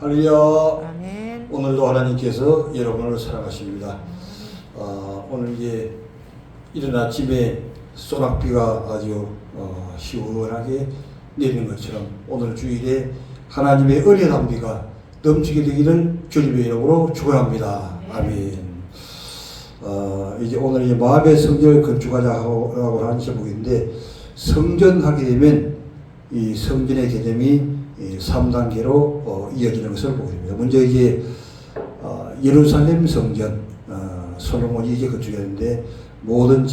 할렐루야. 아멘. 오늘도 하나님께서 여러분을 사랑하십니다. 어, 오늘 이제 이른 아침에 소낙비가 아주 어, 시원하게 내리는 것처럼 오늘 주일에 하나님의 은혜 담비가 넘치게 되기를 주님의 이름으로 축원합니다. 아멘. 어, 이제 오늘 이제 마음의 성전을 건축하자고 하는 제목인데 성전하게 되면 이 성전의 개념이 3단계로 어, 이어지는 것을 보게 됩니다. 먼저 이제 어, 예루살렘 성전 어, 솔로몬이 이제 건축했는데 모든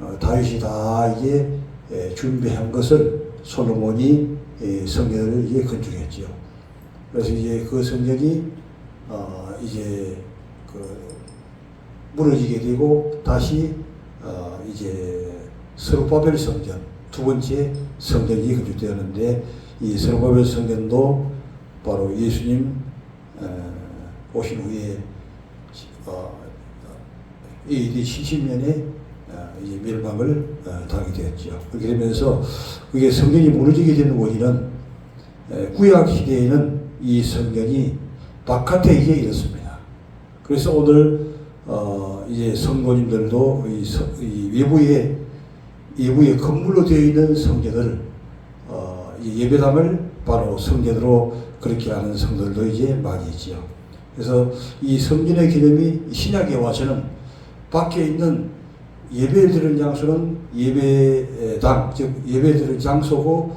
어, 다윗이 다 이제 에, 준비한 것을 솔로몬이 에, 성전을 이제 건축했지요. 그래서 이제 그 성전이 어, 이제 그 무너지게 되고 다시 어, 이제 스루바벨 성전 두 번째 성전이 건축되었는데 이 스루바벨 성전도 바로 예수님 어, 오신 후에 어, AD 70년에 어, 이제 멸망을 어, 당하게 되었죠. 그렇게 되면서 그게 성전이 무너지게 되는 원인은 에, 구약 시대에는 이 성전이 바깥에 이제 있었습니다. 그래서 오늘 어, 이제 성도님들도 이, 성- 이 외부에 외부에 건물로 되어 있는 성전을 어, 예배당을 바로 성전으로 그렇게 하는 성들도 이제 많이 있지요. 그래서 이 성전의 개념이 신약에 와서는 밖에 있는 예배 드리는 장소는 예배당, 즉 예배 드리는 장소고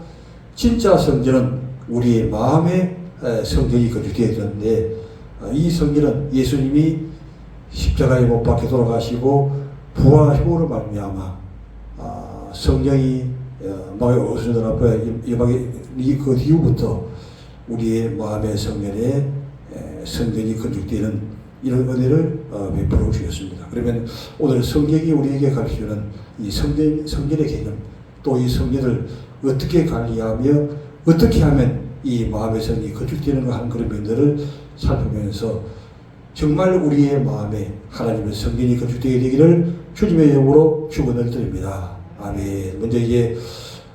진짜 성전은 우리의 마음의 에, 성전이 건축되어 있는데 어, 이 성전은 예수님이 십자가에 못 박혀 돌아가시고 부활하심으로 말미암아 아, 성령이 어, 마의 오순절 앞에 이방에 그 뒤부터 우리의 마음의 성전에 에, 성전이 건축되는 이런 은혜를 어, 베풀어 주셨습니다. 그러면 오늘 성경이 우리에게 가르치는 이 성전 성전의 개념 또 이 성전을 어떻게 관리하며 어떻게 하면 이 마음의 성이 건축되는가 하는 그런 면들을 살펴보면서 정말 우리의 마음에 하나님의 성전이 건축되게 되기를 주님의 이름으로 축원을 드립니다. 아멘. 먼저 이제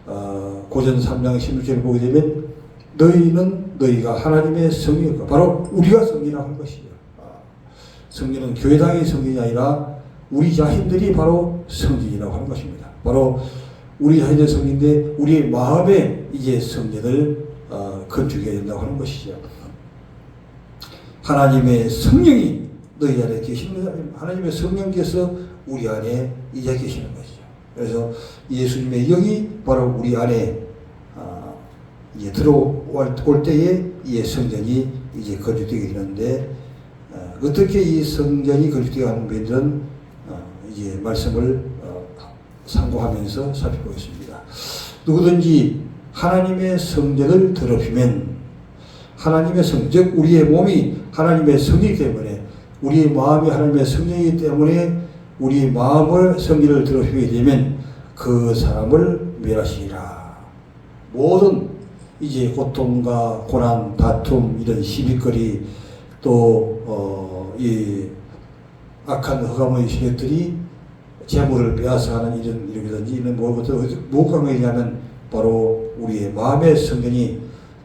어, 고전 3장 16절을 보게 되면 너희는 너희가 하나님의 성전이다. 바로 우리가 성전이라고 하는 것이죠. 아, 성전은 교회당의 성전이 아니라 우리 자신들이 바로 성전이라고 하는 것입니다. 바로 우리 자신의 성전인데 우리의 마음에 이제 성전을 어, 건축해야 된다고 하는 것이죠. 하나님의 성령이 너희 안에 계십니다. 하나님의 성령께서 우리 안에 이제 계시는 것이죠. 그래서 예수님의 영이 바로 우리 안에 아, 이제 들어올 올 때에 이 성전이 이제 건축되게 되는데 어, 어떻게 이 성전이 건축되게 하는 면들은 어, 이제 말씀을 어, 상고하면서 살펴보겠습니다. 누구든지 하나님의 성전을 더럽히면 하나님의 성, 즉 우리의 몸이 하나님의 성이기 때문에 우리의 마음이 하나님의 성령이기 때문에 우리의 마음을 성기를 더럽히게 되면 그 사람을 멸하시리라. 모든 이제 고통과 고난, 다툼, 이런 시비거리 또, 어, 이 악한 허감의 세력들이 재물을 빼앗아가는 이런 일이든지 이런 무엇부터 무엇과 관계냐면 바로 우리의 마음의 성전이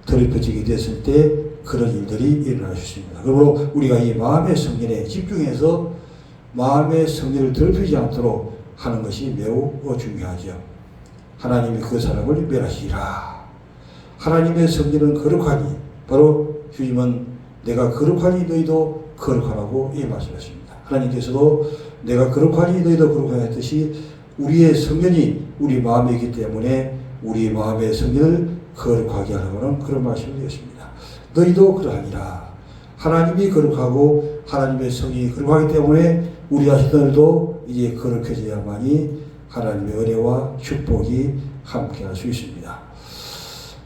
더럽혀지게 됐을 때 그런 일들이 일어날 수 있습니다. 그러므로 우리가 이 마음의 성전에 집중해서 마음의 성전을 더럽히지 않도록 하는 것이 매우 중요하죠. 하나님이 그 사람을 멸하시리라. 하나님의 성전은 거룩하니 바로 주님은 내가 거룩하니 너희도 거룩하라고 이 말씀하십니다. 하나님께서도 내가 거룩하니 너희도 거룩하라 했듯이 우리의 성전이 우리 마음이기 때문에 우리 마음의 성전을 거룩하게 하라고는 그런 말씀을 드렸습니다. 너희도 그러하니라. 하나님이 거룩하고 하나님의 성이 거룩하기 때문에 우리 자신들도 이제 거룩해져야만이 하나님의 은혜와 축복이 함께 할 수 있습니다.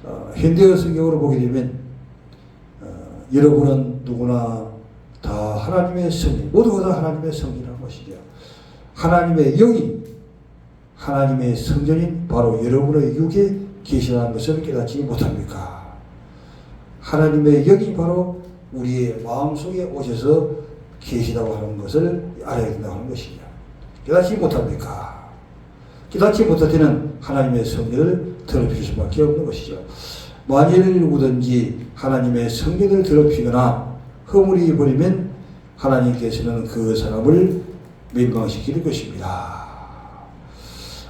어, 현대의 성경으로 보게 되면 어, 여러분은 누구나 다 하나님의 성인, 모두가 다 하나님의 성인이라는 것이죠. 하나님의 영이 하나님의 성전인 바로 여러분의 육에 계시다는 것을 깨닫지 못합니까? 하나님의 영이 바로 우리의 마음속에 오셔서 계시다고 하는 것을 알아야 된다고 하는 것이죠. 깨닫지 못합니까? 깨닫지 못할 때는 하나님의 성령을 더럽힐 수밖에 없는 것이죠. 만일 누구든지 하나님의 성전을 더럽히거나 허물이 버리면 하나님께서는 그 사람을 멸망시킬 것입니다.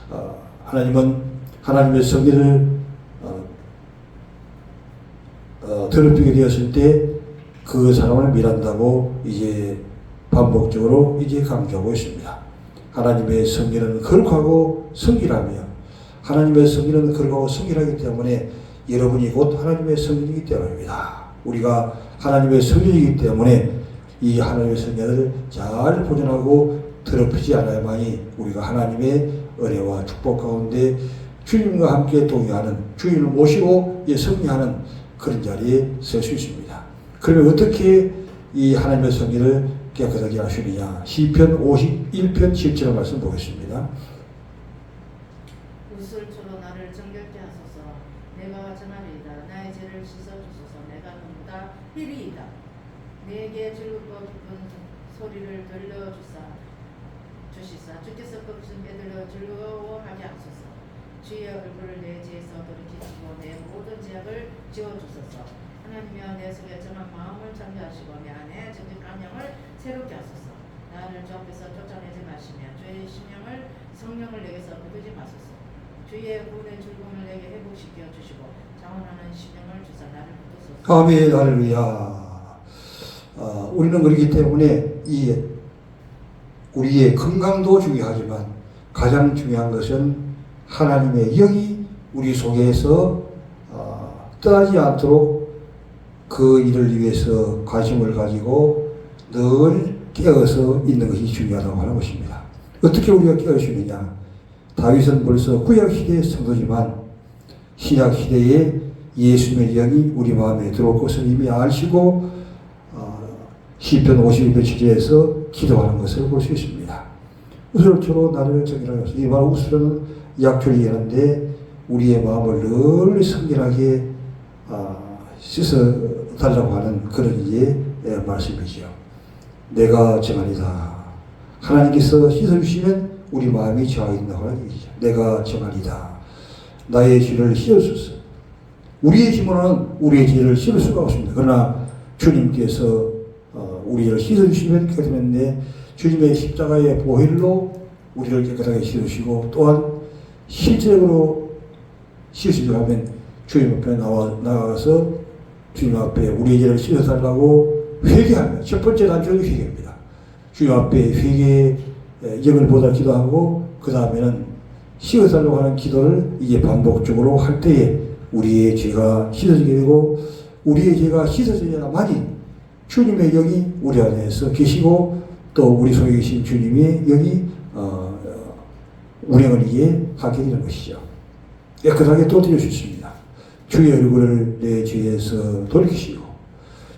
어, 하나님은 하나님의 성전을 어, 어, 더럽히게 되었을 때 그 사람을 멸한다고 이제 반복적으로 이제 강조하고 있습니다. 하나님의 성전은 거룩하고 성실하며 하나님의 성전은 거룩하고 성실하기 때문에 여러분이 곧 하나님의 성전이기 때문입니다. 우리가 하나님의 성전이기 때문에 이 하나님의 성전을 잘 보존하고 더럽히지 않아야만이 우리가 하나님의 은혜와 축복 가운데 주님과 함께 동행하는 주님을 모시고 예, 승리하는 그런 자리에 설 수 있습니다. 그러면 어떻게 이 하나님의 성전을 깨끗하게 하시느냐? 시편 51편 17절 말씀 보겠습니다. 웃을 주로 나를 정결케 하소서. 내가 전하리이다. 나의 죄를 씻어주소서. 내가 너무다. 희리이다. 내게 즐겁고 기쁜 소리를 들려주사 주시사. 주께서 걱정에 들려 즐거워하게 하소서. 주의 얼굴을 내 죄에서 돌이키시고 내 모든 죄악을 지워주소서 하나님이여 내 속에 전한 마음을 참여하시고 내 안에 정직한 영을 새롭게 하소서. 나를 주 앞에서 쫓아내지 마시며 주의 심령을 성령을 내게서 거두지 마소서. 주의 구원의 즐거움을 내게 회복시켜 주시고 자원하는 심령을 주사 나를 붙드소서. 아멘, 할렐루야. 어, 우리는 그렇기 때문에 이 우리의 건강도 중요하지만 가장 중요한 것은 하나님의 영이 우리 속에서 어, 떠나지 않도록 그 일을 위해서 관심을 가지고 늘 깨어서 있는 것이 중요하다고 하는 것입니다. 어떻게 우리가 깨어 있느냐? 다윗은 벌써 구약 시대의 성도지만 신약 시대에 예수님의 영이 우리 마음에 들어올 것을 이미 아시고 어, 시편 51편 7절에서 기도하는 것을 볼 수 있습니다. 우슬초로 나를 정결하여서 이 말 우슬은 약줄이 하는데 우리의 마음을 늘 성결하게 아, 씻어 달라고 하는 그런 이제 예, 말씀이죠. 내가 정하리다. 하나님께서 씻어주시면 우리 마음이 정하겠다고 하는 얘기죠. 내가 정하리다. 나의 죄를 씻어주소서. 우리의 힘으로는 우리의 죄를 씻을 수가 없습니다. 그러나 주님께서 어, 우리를 씻어주시면 깨끗한데 주님의 십자가의 보혈로 우리를 깨끗하게 씻으시고 또한 실제적으로 씻으시려 하면 주님 앞에 나와, 나가서 주님 앞에 우리의 죄를 씻어달라고 회개하며 첫 번째 단계는 회개입니다. 주님 앞에 회개의 영을 보다 기도하고 그 다음에는 씻어달라고 하는 기도를 이제 반복적으로 할 때에 우리의 죄가 씻어지게 되고 우리의 죄가 씻어져야만이 주님의 영이 우리 안에서 계시고 또 우리 속에 계신 주님의 영이 어, 운행을 이제 하게 되는 것이죠. 깨끗하게 또 있습니다. 주의 얼굴을 내 죄에서 돌이키시고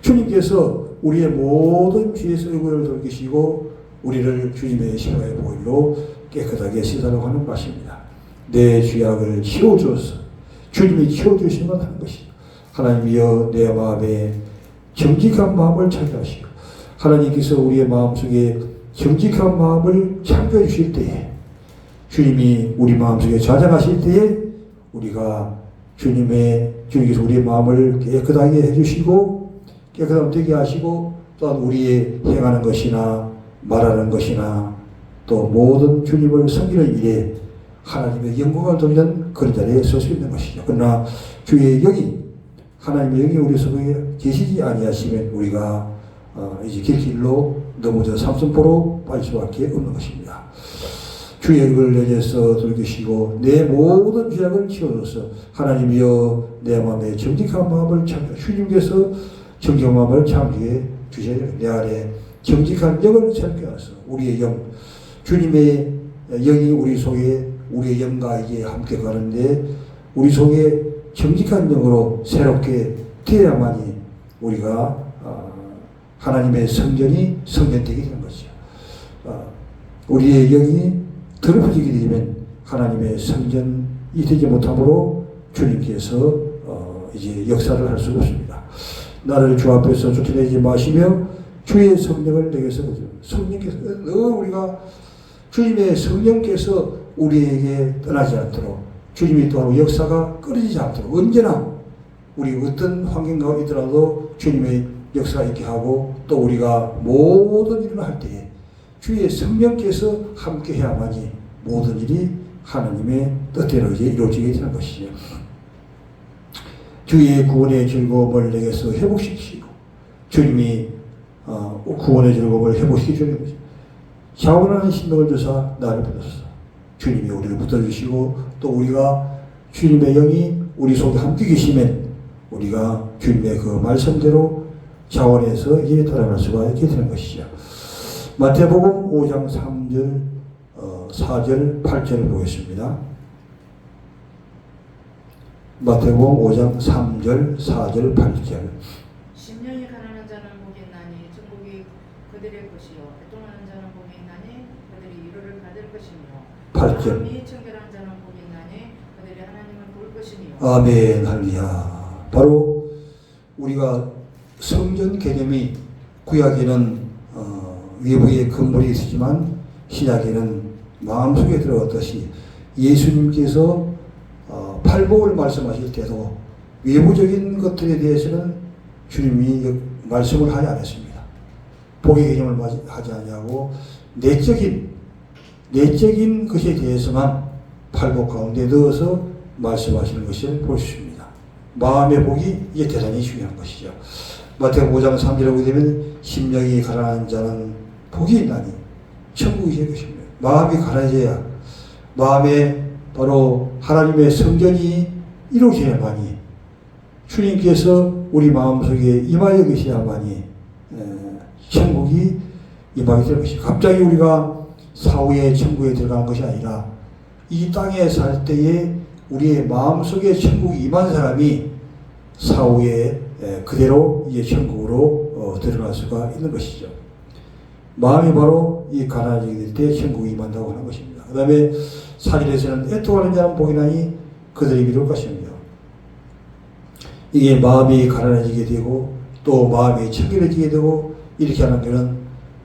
주님께서 우리의 모든 죄에서 얼굴을 돌이키시고 우리를 주님의 십자가의 보혈로 깨끗하게 씻으라고 하는 것입니다. 내 죄악을 치워주어서 주님이 치워주시면 하는 것이죠. 하나님이여 내 마음에 정직한 마음을 찾게 하시고 하나님께서 우리의 마음속에 정직한 마음을 창조해 주실 때에 주님이 우리 마음속에 좌장하실 때에 우리가 주님의 주님께서 우리의 마음을 깨끗하게 해주시고 깨끗함 되게 하시고 또한 우리의 행하는 것이나 말하는 것이나 또 모든 주님을 섬기는 일에 하나님의 영광을 돌리는 그런 자리에 설 수 있는 것이죠. 그러나 주의 영이 하나님의 영이 우리 속에 계시지 아니하시면 우리가 어, 이제 길길로 넘어져 삼순포로 빠질 수밖에 없는 것입니다. 주의 얼굴을 내게서 돌리시고 내 모든 죄악을 치워줘서. 하나님이여 내 마음에 정직한 마음을 창조 주님께서 정직한 마음을 창조해 주셔야 내 안에 정직한 영을 찾게 하소서. 우리의 영 주님의 영이 우리 속에 우리의 영과 이제 함께 가는데 우리 속에 정직한 영으로 새롭게 되어야만이 우리가 어, 하나님의 성전이 성전되게 되는 것이죠. 어, 우리의 영이 더럽혀지게 되면 하나님의 성전이 되지 못하므로 주님께서 어, 이제 역사를 할 수가 없습니다. 나를 주 앞에서 쫓아내지 마시며 주의 성령을 내게서 성령께서 늘 우리가 주님의 성령께서 우리에게 떠나지 않도록 주님이 또한 역사가 끊어지지 않도록 언제나 우리 어떤 환경 가운데 있더라도 주님의 역사가 있게 하고 또 우리가 모든 일을 할 때에 주의 성령께서 함께 해야만이 모든 일이 하나님의 뜻대로 이제 이루어지게 되는 것이죠. 주의 구원의 즐거움을 내게서 회복시키시고 주님이 어, 구원의 즐거움을 회복시켜 주는 거죠. 자원하는 신명을 주사 나를 부르소서. 주님이 우리를 붙들주시고 또 우리가 주님의 영이 우리 속에 함께 계시면 우리가 주님의 그 말씀대로 자원해서 이에 달아날 수가 있게 되는 것이죠. 마태복음 5장 3절, 어, 4절, 8절을 보겠습니다. 마태복음 5장 3절, 4절, 8절. 심령이 가난한 자는 복이 있나니 천국이 그들의 것이요 애통하는 자는 복이 있나니 그들이 위로를 받을 것이며 팔 절. 마음이 청결한 자는 복이 있나니 그들이 하나님을 볼 것이며 아멘, 할루야. 바로 우리가 성전 개념이 구약에는 어, 외부에 건물이 있었지만 신약에는 마음속에 들어갔듯이 예수님께서 어, 팔복을 말씀하실 때도 외부적인 것들에 대해서는 주님이 말씀을 하지 않았습니다. 복의 개념을 하지 아니하고 내적인 내적인 것에 대해서만 팔복 가운데 넣어서 말씀하시는 것을 볼 수 있습니다. 마음의 복이 이게 대단히 중요한 것이죠. 마태복음 5장 3절에 보게 되면 심령이 가난한 자는 복이 있나니 천국이 제 것입니다. 마음이 가난해져야 마음에 바로 하나님의 성전이 이루어져야만이 주님께서 우리 마음속에 임하여 계셔야만이 에, 천국이 임하게 될 것이죠. 갑자기 우리가 사후에 천국에 들어가는 것이 아니라 이 땅에 살 때에 우리의 마음속에 천국이 임한 사람이 사후에 에, 그대로 이제 천국으로 어, 들어갈 수가 있는 것이죠. 마음이 바로 이 가난해지게 될 때 천국이 임한다고 하는 것입니다. 그 다음에 사절에서는 애통하는 자는 복이나니 그들이 이룰 것입니다. 이게 마음이 가난해지게 되고 또 마음이 청결해지게 되고 이렇게 하는 것은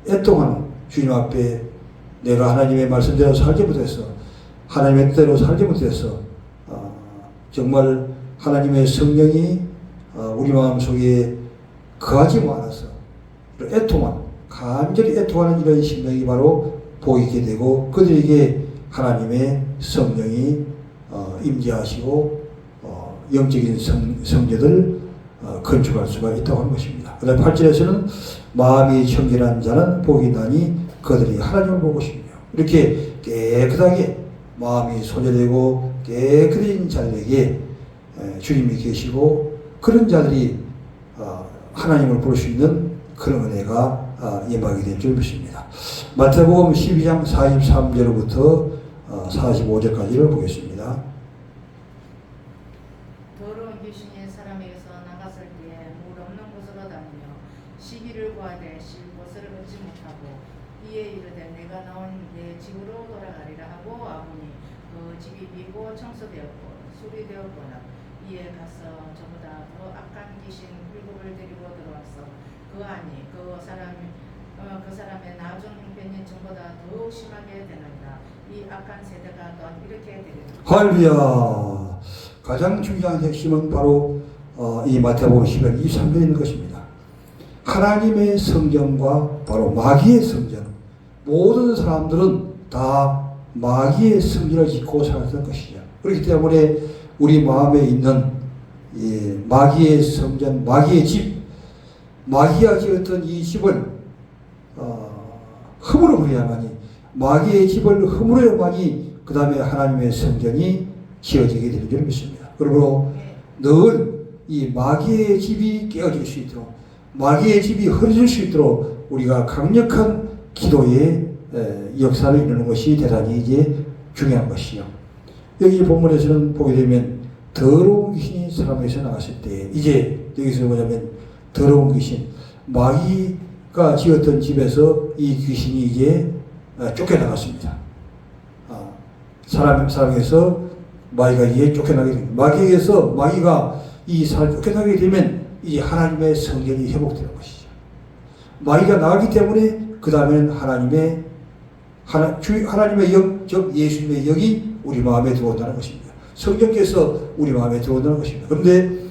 애통하는 주님 앞에 내가 하나님의 말씀대로 살지 못했어. 하나님의 뜻대로 살지 못했어. 아, 정말 하나님의 성령이 아, 우리 마음 속에 거하지 않았어. 애통한, 간절히 애통하는 이런 심령이 바로 보이게 되고 그들에게 하나님의 성령이 어, 임재하시고 어, 영적인 성, 성제들 어, 건축할 수가 있다고 하는 것입니다. 그 다음 8절에서는 마음이 청결한 자는 복이 나니 그들이 하나님을 보고 싶네요. 이렇게 깨끗하게 마음이 소재되고 깨끗해진 자들에게 에, 주님이 계시고 그런 자들이 어, 하나님을 볼 수 있는 그런 은혜가 아, 임하게 될줄 믿습니다. 마태복음 12장 43절부터 45절까지를 보겠습니다. 더러운 귀신이 사람에게서 나갔을 때에 물 없는 곳으로 다니며 시기를 구하되 쉴 곳을 얻지 못하고 이에 이르되 내가 나온 내 집으로 돌아가리라 하고 아보니 그 집이 비고 청소되었고 수리되었거나 이에 가서 저보다 더 악한 귀신 일곱을 데리고 들어와서 그 안이 그 사람 어, 그 사람의 나중 형편이 전보다 더욱 심하게 되는다 이 악한 세대가 또한 할루야. 가장 중요한 핵심은 바로 어, 이 마태복음 10장 23절에 있는 것입니다. 하나님의 성전과 바로 마귀의 성전. 모든 사람들은 다 마귀의 성전을 짓고 살았던 것이죠. 그렇기 때문에 우리 마음에 있는 이 마귀의 성전, 마귀의 집, 마귀가 지었던 이 집을 어, 허물어 버려야만이 마귀의 집을 허물어야만이 그 다음에 하나님의 성전이 지어지게 되는 줄 믿습니다. 그러므로 예. 늘이 마귀의 집이 깨어질 수 있도록 마귀의 집이 흐려질 수 있도록 우리가 강력한 기도의 에, 역사를 이루는 것이 대단히 이제 중요한 것이요. 여기 본문에서는 보게 되면 더러운 귀신이 사람에서 나갔을 때 이제 여기서 뭐냐면 더러운 귀신 마귀가 지었던 집에서 이 귀신이 이제 어, 쫓겨나갔습니다. 아, 사람 사람에서 마귀가 이에 쫓겨나게 됩니다. 마귀에서 마귀가 이 사람 쫓겨나게 되면 이 하나님의 성전이 회복되는 것이죠. 마귀가 나가기 때문에 그 다음에는 하나님의 하나, 주, 하나님의 영, 즉 예수님의 영이 우리 마음에 들어온다는 것입니다. 성령께서 우리 마음에 들어온다는 것입니다. 그런데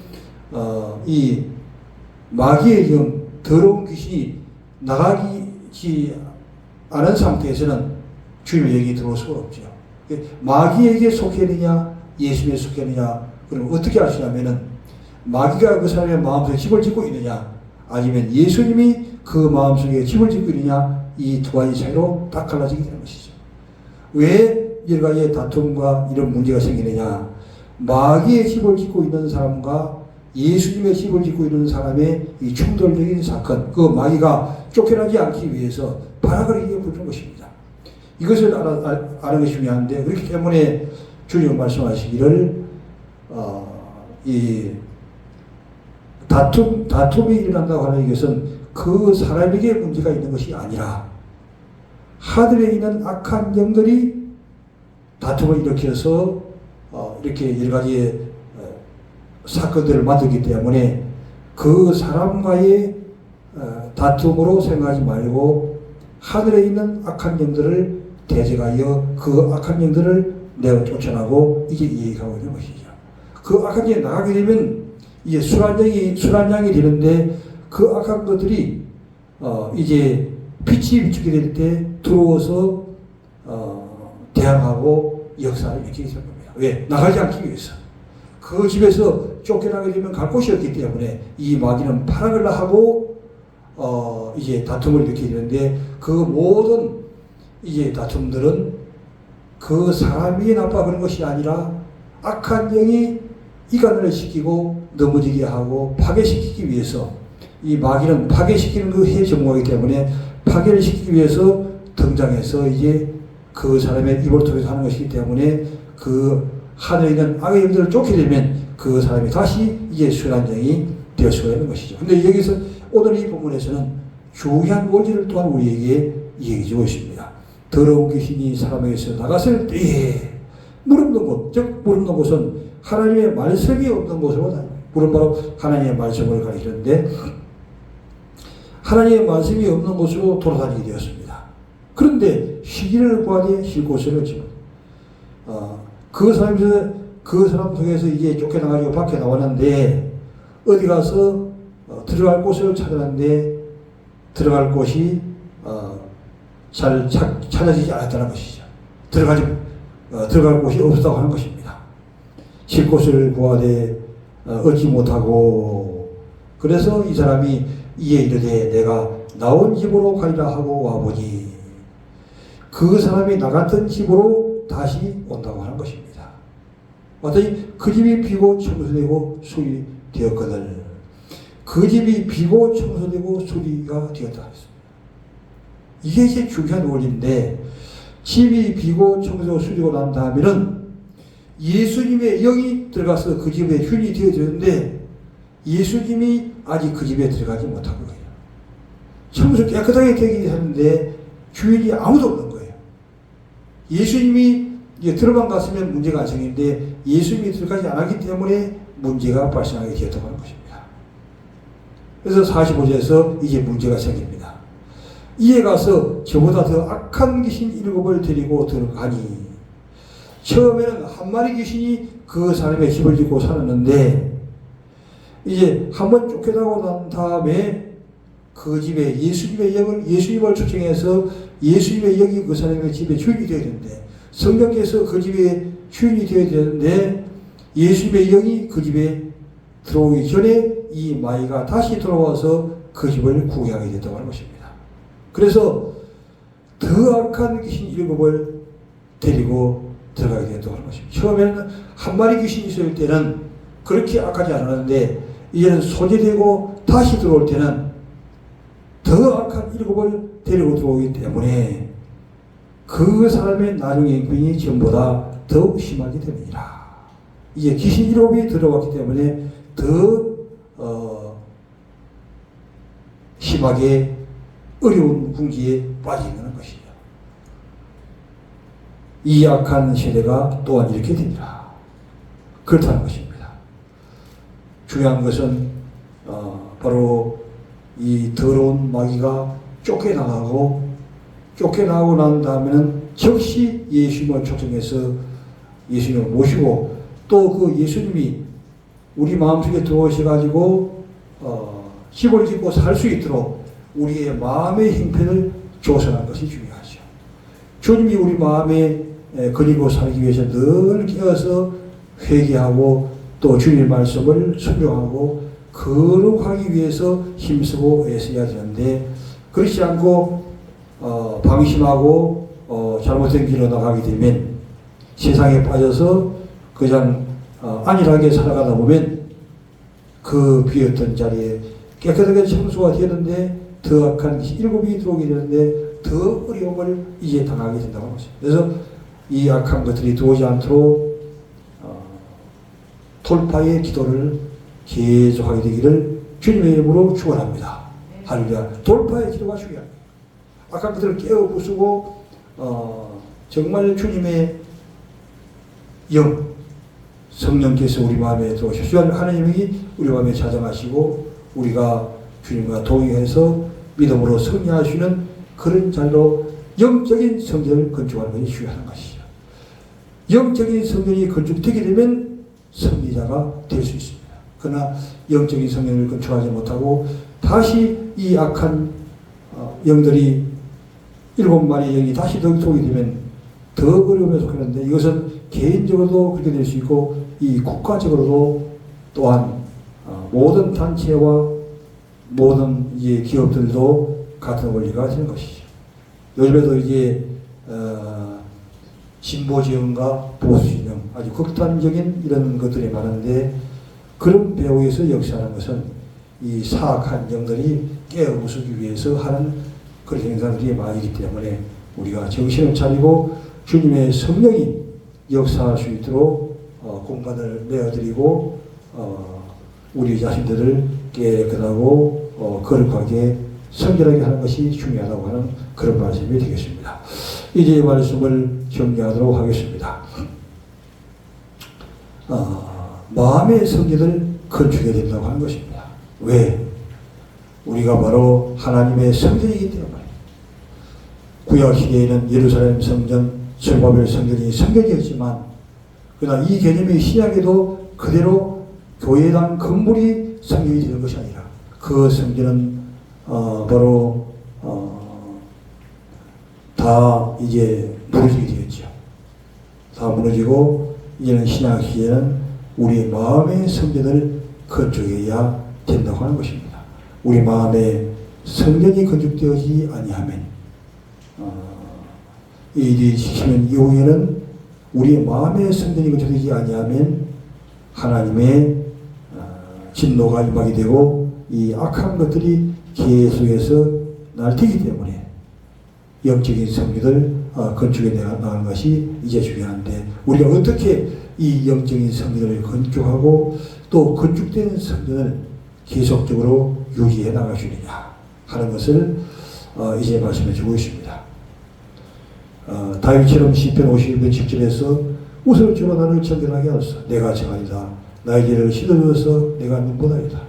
어, 이 마귀의 영 더러운 귀신이 나가지 않은 상태에서는 주님의 영이 들어올 수가 없죠. 마귀에게 속했느냐 예수님에 속했느냐 그럼 어떻게 아시냐면은 마귀가 그 사람의 마음속에 집을 짓고 있느냐 아니면 예수님이 그 마음속에 집을 짓고 있느냐 이 두 가지 차이로 딱 갈라지게 되는 것이죠. 왜 가지의 다툼과 이런 문제가 생기느냐 마귀의 집을 짓고 있는 사람과 예수님의 집을 짓고 있는 사람의 이 충돌적인 사건, 그 마귀가 쫓겨나지 않기 위해서 바라거리게 부르는 것입니다. 이것을 알아, 알, 아는 것이 중요한데, 그렇기 때문에 주님 말씀하시기를, 어, 이, 다툼, 다툼이 일어난다고 하는 이것은 그 사람에게 문제가 있는 것이 아니라, 하늘에 있는 악한 영들이 다툼을 일으켜서, 어, 이렇게 여러 가지의 사건들을 만들기 때문에 그 사람과의 어, 다툼으로 생각하지 말고 하늘에 있는 악한 영들을 대적하여 그 악한 영들을 내어 쫓아나고 이게 이해하고 있는 것이죠. 그 악한 영이 나가게 되면 이제 순한 양이 되는데 그 악한 것들이 어 이제 빛이 비추게 될 때 들어와서 어 대항하고 역사를 일으키게 될 겁니다. 왜 나가지 않기 위해서. 그 집에서 쫓겨나게 되면 갈 곳이 없기 때문에 이 마귀는 파랑을 하고 어 이제 다툼을 일으키게 되는데 그 모든 이제 다툼들은 그 사람이 나빠 그런 것이 아니라 악한 영이 이간을 시키고 넘어지게 하고 파괴시키기 위해서 이 마귀는 파괴시키는 그해 전공이기 때문에 파괴를 시키기 위해서 등장해서 이제 그 사람의 입을 통해서 하는 것이기 때문에 그 하늘에 있는 악의 영들을 쫓게 되면 그 사람이 다시 이제 순한 영이 될 수가 있는 것이죠. 근데 여기서 오늘 이 부분에서는 중요한 원리를 또한 우리에게 얘기해 주고 있습니다. 더러운 귀신이 사람에게서 나갔을 때에 무릎는 곳, 즉 무릎는 곳은 하나님의 말씀이 없는 곳으로 다 무릎 바로 하나님의 말씀을 가리키는데 하나님의 말씀이 없는 곳으로 돌아다니게 되었습니다. 그런데 시기를 구하되 쉴 곳을 얻지만 어, 그 사람에서 그 사람 속에서 이제 쫓겨나가지고 밖에 나왔는데 어디 가서 어, 들어갈 곳을 찾았는데 들어갈 곳이 어, 잘 찾, 찾아지지 않았다는 것이죠. 들어가지 어, 들어갈 곳이 없었다고 하는 것입니다. 쉴 곳을 구하되 어, 얻지 못하고 그래서 이 사람이 이에 이르되 내가 나온 집으로 가리라 하고 와보니 그 사람이 나갔던 집으로 다시 온다고 하는 것입니다. 왔더니 그 집이 비고 청소되고 수리 되었거든. 그 집이 비고 청소되고 수리가 되었다 했습니다. 이게 이제 중요한 원리인데 집이 비고 청소되고 수리고 난 다음에는 예수님의 영이 들어가서 그 집에 휴인이 되어졌는데 예수님이 아직 그 집에 들어가지 못하고 그래요. 청소 깨끗하게 되긴 하는데 주인이 아무도 없는 거예요. 예수님이 이제 들어만 갔으면 문제가 안 생기는데 예수님이 들어가지 않았기 때문에 문제가 발생하게 되었다고 하는 것입니다. 그래서 45절에서 이제 문제가 생깁니다. 이에 가서 저보다 더 악한 귀신 일곱을 데리고 들어가니 처음에는 한 마리 귀신이 그 사람의 집을 짓고 살았는데 이제 한 번 쫓겨나고 난 다음에 그 집에 예수님의 영을 예수님을 초청해서 예수님의 영이 그 사람의 집에 주인이 되어야 되는데 성령께서 그 집에 주인이 되어야 되는데 예수님의 영이 그 집에 들어오기 전에 이 마이가 다시 돌아와서 그 집을 구경하게 됐다고 하는 것입니다. 그래서 더 악한 귀신 일곱을 데리고 들어가게 하는 것입니다. 처음에는 한 마리 귀신이 있을 때는 그렇게 악하지 않았는데 이제는 소재되고 다시 들어올 때는 더 악한 일곱을 데리고 들어오기 때문에 그 사람의 나중의 행편이 전보다 더욱 심하게 됩니다. 이제 귀신 일곱이 들어왔기 때문에 더 어, 심하게 어려운 궁지에 빠져 있는 것이죠. 이 악한 세대가 또한 이렇게 됩니다. 그렇다는 것입니다. 중요한 것은 어, 바로 이 더러운 마귀가 쫓겨나가고 쫓겨나고 난 다음에는 즉시 예수님을 초청해서 예수님을 모시고 또 그 예수님이 우리 마음속에 들어오셔가지고 어, 집을 짓고 살 수 있도록 우리의 마음의 형편을 조성하는 것이 중요하죠. 주님이 우리 마음에 에, 그리고 살기 위해서 늘 깨어서 회개하고 또 주님의 말씀을 순종하고 거룩하기 위해서 힘쓰고 애써야 되는데 그렇지 않고 어, 방심하고 어, 잘못된 길로 나가게 되면 세상에 빠져서 그냥 어, 안일하게 살아가다 보면 그 비었던 자리에 깨끗하게 청소가 되는데 더 악한 일곱이 들어오게 되는데 더 어려움을 이제 당하게 된다고 하죠. 그래서 이 악한 것들이 들어오지 않도록 어, 돌파의 기도를 계속하게 되기를 주님의 이름으로 축원합니다. 할렐루야. 돌파의 기도가 중요합니다. 악한 것들을 깨어 부수고 어, 정말 주님의 영 성령께서 우리 마음에 들어오셔서 하나님이 우리 마음에 자정하시고 우리가 주님과 동행해서 믿음으로 승리하시는 그런 자리로 영적인 성전을 건축하는 것이 중요한 것이죠. 영적인 성전이 건축되게 되면 승리자가 될 수 있습니다. 그러나 영적인 성전을 건축하지 못하고 다시 이 악한 어, 영들이 일곱 마리의 영이 다시 더 들어오게 되면 더 어려움에 속하는데 이것은 개인적으로도 그렇게 될 수 있고 이 국가적으로도 또한 어, 모든 단체와 모든 이제 기업들도 같은 원리가 되는 것이죠. 요즘에도 이제 어, 진보 진영과 보수 진영 아주 극단적인 이런 것들이 많은데 그런 배후에서 역사하는 것은 이 사악한 영들이 깨어 부수기 위해서 하는 그런 행사들이 많이기 때문에 우리가 정신을 차리고 주님의 성령이 역사할 수 있도록 어, 공간을 내어드리고 어, 우리 자신들을 깨끗하고 어, 거룩하게 성결하게 하는 것이 중요하다고 하는 그런 말씀이 되겠습니다. 이제 이 말씀을 정리하도록 하겠습니다. 어, 마음의 성질을 건축해야 된다고 하는 것입니다. 왜? 우리가 바로 하나님의 성전이기 때문에 구약 시대에는 예루살렘 성전, 설바벨 성전이 성전이었지만 그러나 이 개념이 신약에도 그대로 교회당 건물이 성전이 되는 것이 아니라 그 성전은 어, 바로 어, 다 이제 무너지게 되었죠. 다 무너지고 이제는 신약 시대는 우리 마음의 성전을 건축해야 된다고 하는 것입니다. 우리 마음에 성전이 건축되어지지 아니하면 어, 이 시키는 이후에는 우리 마음의 성전이 건축되지 아니하면 하나님의 어, 진노가 임하게 되고 이 악한 것들이 계속해서 날뛰기 때문에 영적인 성전을 어, 건축해 나가는 것이 이제 중요한데 우리가 어떻게 이 영적인 성전을 건축하고 또 건축된 성전을 계속적으로 유지해 나가시느냐 하는 것을 어, 이제 말씀해 주고 있습니다. 어, 다윗처럼 시편 51편 10절에서 웃을 줄로 나를 정결하게 하소서 내가 정하리다 나의 죄를 씻어주어서 내가 눈보다이다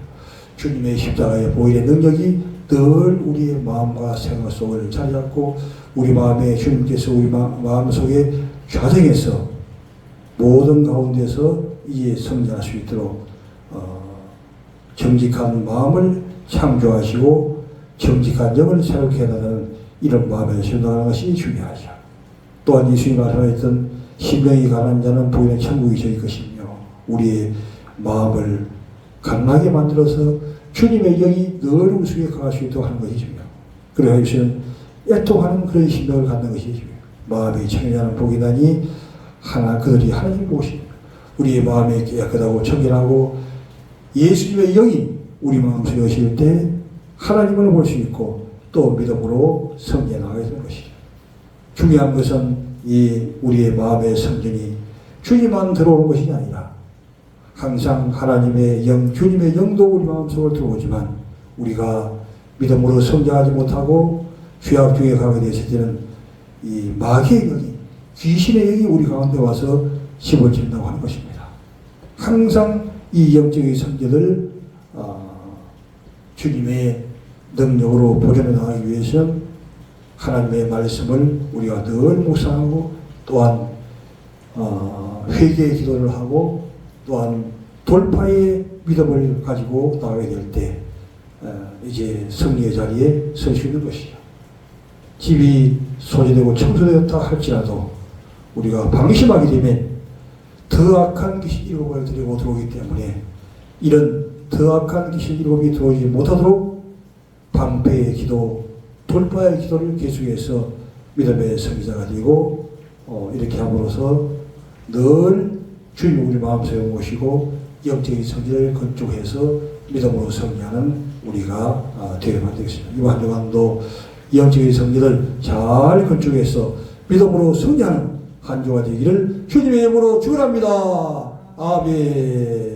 주님의 십자가의 보일의 능력이 늘 우리의 마음과 생각 속을 차지하고 우리 마음에 주님께서 우리 마, 마음 속에 좌정해서 모든 가운데서 이에 성장할 수 있도록 어, 정직한 마음을 창조하시고 정직한 영을 새롭게 해나가는 이런 마음을 신도하는 것이 중요하죠. 또한 예수님 말씀하셨던 심령이 가난 자는 보이는 천국이 저희 것이며 우리의 마음을 강하게 만들어서 주님의 영이 늘 우리 속에 강할 수 있도록 하는 것이 중요해요. 그래야 예수는 애통하는 그런 심령을 갖는 것이 중요해요. 마음이 청량한 복이 나니 하나 그들이 하나님 보십니다. 우리의 마음이 깨끗하고 청결하고 예수님의 영이 우리 마음속에 오실 때 하나님을 볼 수 있고 또 믿음으로 성리해 나가게 되는 것이죠. 중요한 것은 이 우리의 마음의 성전이 주님만 들어오는 것이 아니라 항상 하나님의 영, 주님의 영도 우리 마음속으로 들어오지만 우리가 믿음으로 성장하지 못하고 죄악 중에 가게 됐을 때는 이 마귀의 영이 귀신의 영이 우리 가운데 와서 집어진다고 하는 것입니다. 항상 이 영적인 성전을 어, 주님의 능력으로 보존해 나가기 위해서는 하나님의 말씀을 우리가 늘 묵상하고 또한 어, 회개의 기도를 하고 또한 돌파의 믿음을 가지고 나가게 될때 어, 이제 승리의 자리에 설 수 있는 것이죠. 집이 소지되고 청소되었다 할지라도 우리가 방심하게 되면 더 악한 귀신 일곱을 들이고 들어오기 때문에 이런 더 악한 귀신 일곱이 들어오지 못하도록 방패의 기도, 돌파의 기도를 계속해서 믿음의 성기자가 되고 어, 이렇게 함으로써 늘 주님 우리 마음속에 모시고 영적인 성질을 건축해서 믿음으로 승리하는 우리가 아, 되어야만 되겠습니다. 이번 한 주간도 영적인 성질을 잘 건축해서 믿음으로 승리하는 한 주가 되기를 주님의 이름으로 축원합니다. 아멘.